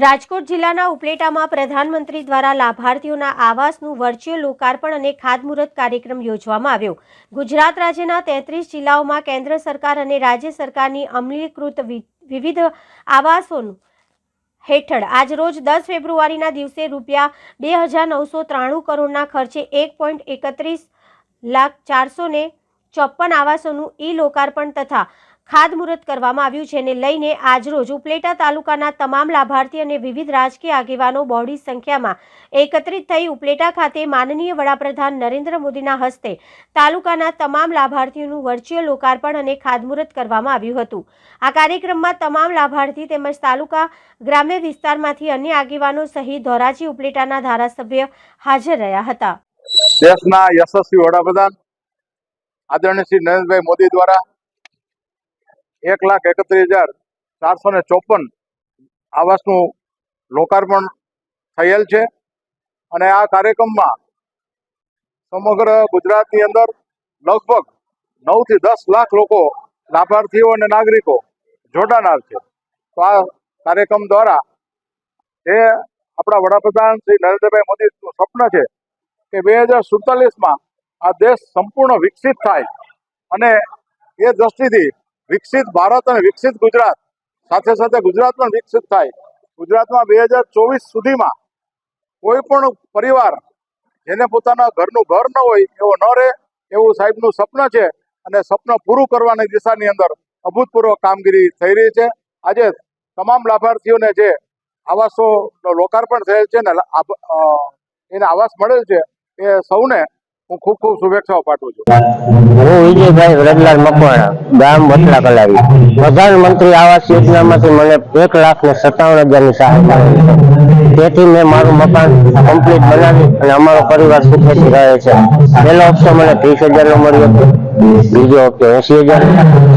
રાજકોટ જિલ્લાના ઉપલેટામાં પ્રધાનમંત્રી દ્વારા લાભાર્થીઓના આવાસનું વર્ચ્યુઅલ લોકાર્પણ અને ખાતમુહૂર્ત કાર્યક્રમ યોજવામાં આવ્યો. ગુજરાત રાજ્યના તેત્રીસ જિલ્લાઓમાં કેન્દ્ર સરકાર અને રાજ્ય સરકારની અમલીકૃત વિવિધ આવાસોનું હેઠળ આજરોજ દસ ફેબ્રુઆરીના દિવસે રૂપિયા બે હજાર નવસો ત્રાણું કરોડના ખર્ચે એક પોઈન્ટ એકત્રીસ લાખ ચારસો ને ચોપન આવાસોનું ઈ લોકાર્પણ તથા ખાતમુહૂર્ત કરવામાં આવ્યું જેને લઈને આજરોજ ઉપલેટા તાલુકાના તમામ લાભાર્થી અને વિવિધ રાજકીય આગેવાનો બહોળી સંખ્યામાં એકત્રિત થઈ ઉપલેટા ખાતે માનનીય વડાપ્રધાન નરેન્દ્ર મોદીના હસ્તે તાલુકાના તમામ લાભાર્થીઓનું વર્ચ્યુઅલ લોકાર્પણ અને ખાતમુહૂર્ત કરવામાં આવ્યું હતું. આ કાર્યક્રમમાં તમામ લાભાર્થી તેમજ તાલુકા ગ્રામ્ય વિસ્તારમાંથી અન્ય આગેવાનો સહિત ધોરાજી ઉપલેટાના ધારાસભ્ય હાજર રહ્યા હતા. દેશના યશસ્વી વડાપ્રધાન આદરણીય શ્રી નરેન્દ્રભાઈ મોદી દ્વારા એક લાખ એકત્રીસ હજાર ચારસો ને ચોપન આવાસનું લોકાર્પણ થયેલ છે અને આ કાર્યક્રમમાં સમગ્ર ગુજરાતની અંદર લગભગ નવથી દસ લાખ લોકો લાભાર્થીઓ અને નાગરિકો જોડાનાર છે. તો આ કાર્યક્રમ દ્વારા જે આપણા વડાપ્રધાન શ્રી નરેન્દ્રભાઈ મોદીનું સ્વપ્ન છે કે બે હજાર સુડતાલીસમાં આ દેશ સંપૂર્ણ વિકસિત થાય અને એ દ્રષ્ટિથી વિકસિત ભારત અને વિકસિત ગુજરાત. સાથે સાથે ગુજરાત પણ વિકસિત થાય. ગુજરાતમાં બે હજાર ચોવીસ સુધીમાં કોઈ પણ પરિવાર જેને પોતાના ઘરનું ઘર ન હોય એવો ન રહે, એવું સાહેબનું સ્વપ્ન છે અને સ્વપ્ન પૂરું કરવાની દિશાની અંદર અભૂતપૂર્વ કામગીરી થઈ રહી છે. આજે તમામ લાભાર્થીઓને જે આવાસોનો લોકાર્પણ થયેલ છે ને એને આવાસ મળેલ છે, એ સૌને હું ખૂબ ખૂબ શુભેચ્છાઓ પાઠવું છું. હું વિજયભાઈ વ્રજલાલ મકવાણા, ગામ વટલા કલાવી. પ્રધાનમંત્રી આવાસ યોજનામાંથી મને એક લાખ ને સત્તાવન હજારની સહાય મળેલી તેથી મેં મારું મકાન કમ્પ્લીટ બનાવી અને અમારો પરિવાર સુખેથી રહે છે. પહેલો હપ્તો મને ત્રીસ હજારનો મળ્યો હતો. બીજો હપ્તો, એસી હજાર?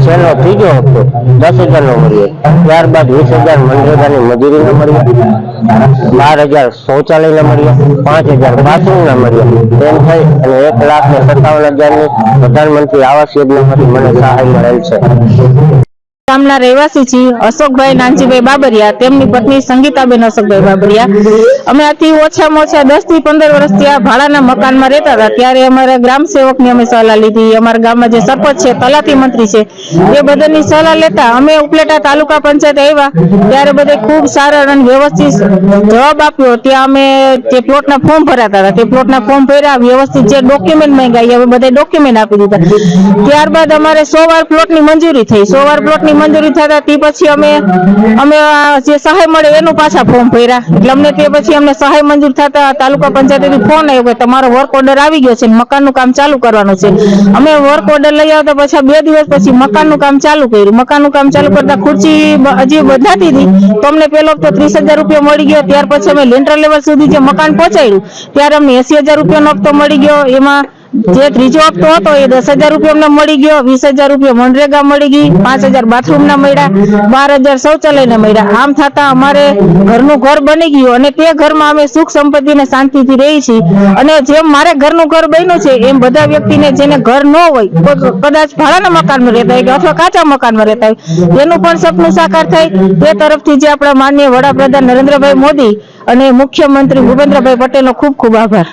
છેલ્લો ત્રીજો હપ્તો, દસ હજારનો મળીએ ત્યારબાદ વીસ હજાર મનરેગાની મજૂરીનો મળીએ બાર હજાર શૌચાલયના મળીએ પાંચ હજાર બાથરૂમના મળ્યા. તેમ થઈ અને એક લાખ ને સત્તાવન હજારની પ્રધાનમંત્રી આવાસ યોજનામાંથી મને સહાય મળેલ છે. ગામના રહેવાસી છીએ, અશોકભાઈ, નાનજીભાઈ બાબરિયા, તેમની પત્ની સંગીતાબેન અશોકભાઈ બાબરિયા. અમે આથી ઓછામાં ઓછા દસથી પંદર વર્ષથી આ ભાડાના મકાનમાં રહેતા હતા. ત્યારે અમારા ગ્રામ સેવકની અમે સલાહ લીધી. અમારા ગામમાં જે સરપંચ છે, તલાટી મંત્રી છે, એ બધાની સલાહ લેતા અમે ઉપલેટા તાલુકા પંચાયત આવ્યા. ત્યારે બધે ખૂબ સારા અને વ્યવસ્થિત જવાબ આપ્યો. ત્યાં અમે જે પ્લોટના ફોર્મ ભરાતા હતા, તે પ્લોટના ફોર્મ ભર્યા. વ્યવસ્થિત જે ડોક્યુમેન્ટ માંગ્યા, એ બધા ડોક્યુમેન્ટ આપી દીધા. ત્યારબાદ અમારે સો વાર પ્લોટની મંજૂરી થઈ. સો વાર પ્લોટની મંજૂરી થતા તે પછી અમે અમે જે સહાય મળે એનું પાછા ફોર્મ ભર્યા. એટલે અમને તે પછી અમને સહાય મંજૂર થતા તાલુકા પંચાયતથી ફોન આવ્યો કે તમારો વર્ક ઓર્ડર આવી ગયો છે મકાનનું કામ ચાલુ કરવાનું છે. અમે વર્ક ઓર્ડર લઈ આવતા પછી બે દિવસ પછી મકાનનું કામ ચાલુ કર્યું. મકાનનું કામ ચાલુ કરતા ખુરશી હજી બધાતી હતી. તો અમને પેલો તો ત્રીસ હજાર રૂપિયા મળી ગયો. ત્યાર પછી અમે લેન્ટર લેવલ સુધી જે મકાન પહોંચાડ્યું, ત્યારે અમને એસી હજાર રૂપિયાનો હપ્તો મળી ગયો. એમાં જે ત્રીજો હપ્તો હતો એ દસ હજાર રૂપિયા મળી ગયો, વીસ હજાર રૂપિયા મનરેગા મળી ગઈ, પાંચ હજાર બાથરૂમ ના મળ્યા, બાર હજાર શૌચાલય ના મળ્યા. આમ થતા અમારે ઘરનું ઘર બની ગયું અને તે ઘરમાં અમે સુખ સંપત્તિ ને શાંતિથી રહી છીએ. અને જેમ મારે ઘરનું ઘર બન્યું છે, એમ બધા વ્યક્તિને જેને ઘર ન હોય કદાચ ભાડાના મકાનમાં રહેતા હોય કે અથવા કાચા મકાનમાં રહેતા હોય એનું પણ સપનું સાકાર થાય. તે તરફથી જે આપણા માનનીય વડાપ્રધાન નરેન્દ્રભાઈ મોદી અને મુખ્યમંત્રી ભૂપેન્દ્રભાઈ પટેલનો ખૂબ ખૂબ આભાર.